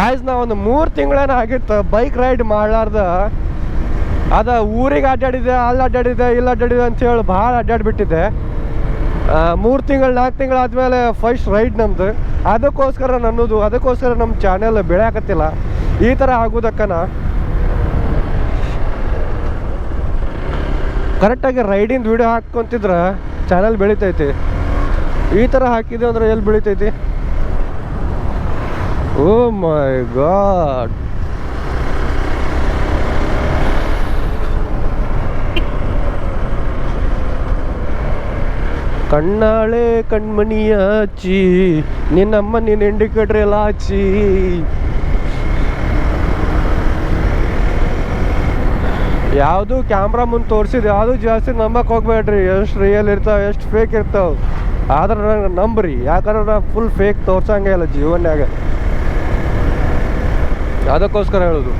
Guys ನಾ ಒಂದು ಮೂರು ತಿಂಗಳೇನ ಆಗಿತ್ತು ಬೈಕ್ ರೈಡ್ ಮಾಡಲಾರ್ದ. ಅದ ಊರಿಗೆ ಅಡ್ಡಾಡಿದೆ ಅಲ್ಲಿ ಅಡ್ಡಾಡಿದೆ ಇಲ್ಲಿ ಅಡ್ಡಾಡಿದೆ ಅಂತ ಹೇಳಿ ಭಾಳ ಅಡ್ಡಾಡ್ಬಿಟ್ಟಿದ್ದೆ ಮೂರು ತಿಂಗಳು, ನಾಲ್ಕು ತಿಂಗಳಾದಮೇಲೆ ಫಸ್ಟ್ ರೈಡ್ ನಮ್ಮದು ಅದಕ್ಕೋಸ್ಕರ ನನ್ನದು, ಅದಕ್ಕೋಸ್ಕರ ನಮ್ಮ ಚಾನೆಲ್ ಬೆಳೆಯಾಕತ್ತಿಲ್ಲ. ಈ ಥರ ಆಗೋದಕ್ಕನ. ಕರೆಕ್ಟಾಗಿ ರೈಡಿಂದು ವಿಡಿಯೋ ಹಾಕ್ಕೊಂತಿದ್ರೆ ಚಾನಲ್ ಬೆಳಿತೈತಿ. ಈ ಥರ ಹಾಕಿದೆ ಅಂದ್ರೆ ಎಲ್ಲಿ ಬೆಳಿತೈತಿ? ಓ ಮೈ ಗಾಡ್ ಕಣ್ಣಾಳೆ ಕಣ್ಮಣಿಯಾಚಿ ನಿನ್ನಮ್ಮ ನಿನ್ನ ಇಂಡಿಕೇಟ್ರ್ ಎಲ್ಲ ಲಾಚಿ ಯಾವುದು ಕ್ಯಾಮ್ರಾ ಮುಂದೆ ತೋರಿಸಿದ ಯಾವುದು ಜಾಸ್ತಿ ನಂಬಕ್ಕೆ ಹೋಗ್ಬೇಡ್ರಿ. ಎಷ್ಟು ರಿಯಲ್ ಇರ್ತಾವೆ, ಎಷ್ಟು ಫೇಕ್ ಇರ್ತಾವೆ. ಆದ್ರೆ ನಂಗೆ ನಂಬ್ರಿ. ಯಾಕಂದ್ರೆ ನಾ ಫುಲ್ ಫೇಕ್ ತೋರ್ಸಂಗೆ ಇಲ್ಲ ಜೀವನ್ಯಾಗ. ಅದಕ್ಕೋಸ್ಕರ ಹೇಳೋದು.